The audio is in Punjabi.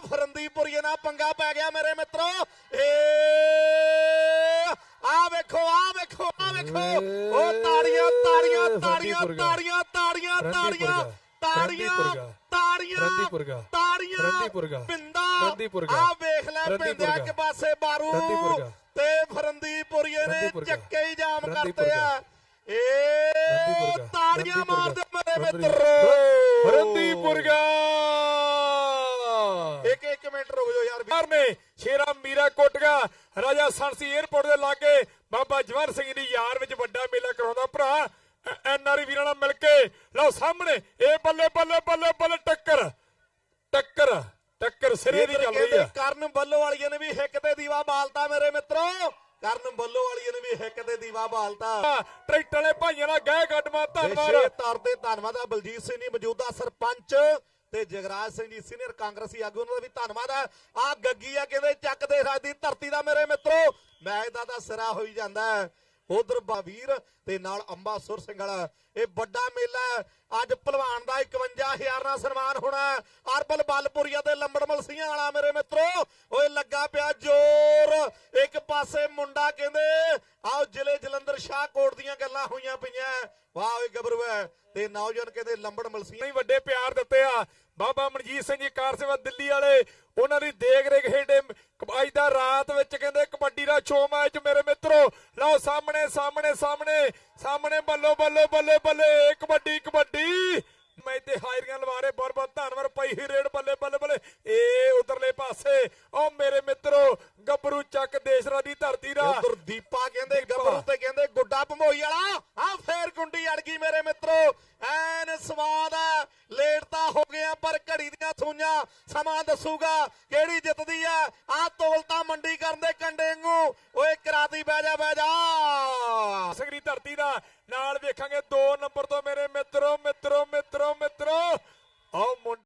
ਫਰੰਦੀਪੁਰੀਏ ਨਾਲ ਪੰਗਾ ਪੈ ਗਿਆ ਮੇਰੇ ਮਿੱਤਰੋ ਏ ਆ ਵੇਖੋ ਆ ਵੇਖੋ ਆ ਵੇਖੋ ਉਹ ਤਾੜੀਆਂ ਤਾੜੀਆਂ ਤਾੜੀਆਂ ਤਾੜੀਆਂ ਤਾੜੀਆਂ ਤਾੜੀਆਂ ਤਾੜੀਆਂ ਤਾੜੀਆਂ ਤਾੜੀਆਂ ਪਿੰਦਾ ਆ ਵੇਖ ਲੈ ਪਿੰਦਿਆ ਇੱਕ ਪਾਸੇ ਬਾਰੂ ਤੇ ਫਰੰਦੀਪੁਰੀਏ ਨੇ ਚੱਕੇ ਹੀ ਜਾਮ ਕਰਤੇ ਆ ਏ ਤਾੜੀਆਂ ਮਾਰ ਦੇ ਮੇਰੇ ਮਿੱਤਰ ਰੰਦੀਪੁਰਗਾ ਇੱਕ ਇੱਕ ਮਿੰਟ ਰੁਕ ਜਾਓ ਯਾਰ। ਬਿਹਾਰ ਨੇ ਸ਼ੇਰਾ ਮੀਰਾ ਕੋਟਗਾ ਰਾਜਾ ਸੰਸੀ 에ਅਰਪੋਰਟ ਦੇ ਲਾਗੇ ਬਾਬਾ ਜਵਾਹਰ ਸਿੰਘ ਦੀ ਯਾਰ ਵਿੱਚ ਵੱਡਾ ਮੇਲਾ ਕਰਾਉਂਦਾ ਭਰਾ। ਐਨਆਰਈ ਵੀਰਾਂ ਨਾਲ ਮਿਲ ਕੇ ਲਓ ਸਾਹਮਣੇ ਇਹ ਬੱਲੇ ਬੱਲੇ ਬੱਲੇ ਬੱਲੇ ਟੱਕਰ। ਟੱਕਰ ਟੱਕਰ ਸਿਰੇ ਦੀ ਚੱਲ ਰਹੀ ਆ। ਕਰਨ ਬੱਲੋ ਵਾਲੀਆਂ ਨੇ ਵੀ ਹਿੱਕ ਤੇ ਦੀਵਾ ਬਾਲਤਾ ਮੇਰੇ ਮਿੱਤਰੋ। ਕਰਨ ਬੱਲੋ ਵਾਲੀਆਂ ਨੇ ਵੀ ਹਿੱਕ ਤੇ ਦੀਵਾ ਬਾਲਤਾ। ਟਰੈਕਟਰ ਵਾਲੇ ਭਾਈਆਂ ਨਾਲ ਗਏ ਗੱਡਮਾ ਵਿਸ਼ੇਸ਼ ਧੰਨਵਾਦ। ਤੌਰ ਤੇ ਧੰਨਵਾਦ ਆ ਬਲਜੀਤ ਸਿੰਘ ਜੀ ਮੌਜੂਦਾ ਸਰਪੰਚ। ਤੇ ਜਗਰਾਜ ਸਿੰਘ ਜੀ ਸੀਨੀਅਰ ਕਾਂਗਰਸੀ ਆਗੂ, ਉਹਨਾਂ ਦਾ ਵੀ ਧੰਨਵਾਦ ਆ ਆ ਗੱਗੀ ਆ ਕਹਿੰਦੇ ਚੱਕ ਦੇ ਰਾਜ ਦੀ ਧਰਤੀ ਦਾ ਮੇਰੇ ਮਿੱਤਰੋ? ਮੈਚ ਦਾ ਤਾਂ ਸਿਰਾ ਹੋਈ ਜਾਂਦਾ ਹੈ। ਉਧਰ ਬਾਵੀਰ ਤੇ ਨਾਲ ਅੰਬਾਸੁਰ ਸਿੰਘ ਵਾਲਾ। ਇਹ ਵੱਡਾ ਮੇਲਾ ਹੈ। ਅੱਜ ਭਲਵਾਨ ਦਾ 51000 ਨਾਲ ਸਨਮਾਨ ਹੋਣਾ ਹੈ। ਅਰਬਲ ਬਲਪੁਰੀਆ ਤੇ ਲੰਬੜਮਲ ਸਿੰਘਾਂ ਵਾਲਾ ਮੇਰੇ ਮਿੱਤਰੋ। ਓਏ ਲੱਗਾ ਪਿਆ ਜ਼ੋਰ। ਇੱਕ ਪਾਸੇ ਮੁੰਡਾ ਕਹਿੰਦੇ, ਆਓ ਜ਼ਿਲ੍ਹੇ ਜਲੰਧਰ ਸ਼ਾਹਕੋਟ ਦੀਆਂ ਗੱਲਾਂ ਹੋਈਆਂ ਪਈਆਂ। ਵਾਹ ਓਏ ਗੱਭਰੂ ਹੈ ਤੇ ਨੌਜਵਾਨ ਕਹਿੰਦੇ ਲੰਬੜਮਲ ਸਿੰਘ ਨਹੀਂ ਵੱਡੇ ਪਿਆਰ ਦਿੱਤੇ ਆ। ਬਾਬਾ ਮਨਜੀਤ ਸਿੰਘ ਜੀ, ਕਾਰ ਸੇਵਾ ਦਿੱਲੀ ਵਾਲੇ, ਉਹਨਾਂ ਦੀ ਦੇਖ ਰੇਖ ਹੇਠੇ ਅੱਜ ਦਾ ਰਾਤ ਵਿੱਚ ਕਹਿੰਦੇ ਕਬੱਡੀ ਦਾ ਸ਼ੋ ਮੈਚ ਮੇਰੇ ਮਿੱਤਰੋ। ਲਓ ਸਾਹਮਣੇ ਸਾਹਮਣੇ ਸਾਹਮਣੇ ਸਾਹਮਣੇ ਬੱਲੋ ਬੱਲੋ, ਬੱਲੇ ਬੱਲੇ, ਕਬੱਡੀ ਕਬੱਡੀ। ਮੈਂ ਤੇ ਹਾਇਰੀਆਂ ਲਵਾਰੇ ਬਹੁਤ ਬਹੁਤ ਧੰਨਵਾਦ। ਪਈ ਹੀ ਰੇਡ, ਬੱਲੇ ਬੱਲੇ ਬੱਲੇ। ਏ ਉਧਰਲੇ ਪਾਸੇ, ਉਹ ਮੇਰੇ ਮਿੱਤਰੋ, ਗੱਭਰੂ ਚੱਕ ਦੇਸ਼ਰਾ ਦੀ ਧਰਤੀ ਦਾ। ਉਧਰ ਦੀਪਾ ਕਹਿੰਦੇ, ਗੱਭਰੂ ਤੇ ਕਹਿੰਦੇ ਗੁੱਡਾ ਭਮੋਈ ਵਾਲਾ ਆ ਫੇਰ ਗੁੰਡੀ ਅੜ ਗਈ ਮੇਰੇ ਮਿੱਤਰੋ ਐਨ ਸਵਾਦ ਹੈ। ਲੇਟ ਤਾਂ ਹੋ ਗਿਆ ਪਰ ਘੜੀ ਦੀਆਂ ਸੂਈਆਂ ਸਮਾਂ ਦੱਸੂਗਾ ਕਿਹੜੀ ਜਿੱਤਦੀ ਹੈ ਆ ਤੋਲਤਾ ਮੰਡੀ ਕਰਨ ਦੇ ਕੰਡੇ ਵਾਂਗੂ। ਓਏ, ਕਰਾਤੀ ਬਹਿ ਜਾ ਬਹਿ ਜਾ। ਸਗਰੀ ਧਰਤੀ ਦਾ ਨਾਲ ਵੇਖਾਂਗੇ 2 ਨੰਬਰ ਤੋਂ ਮੇਰੇ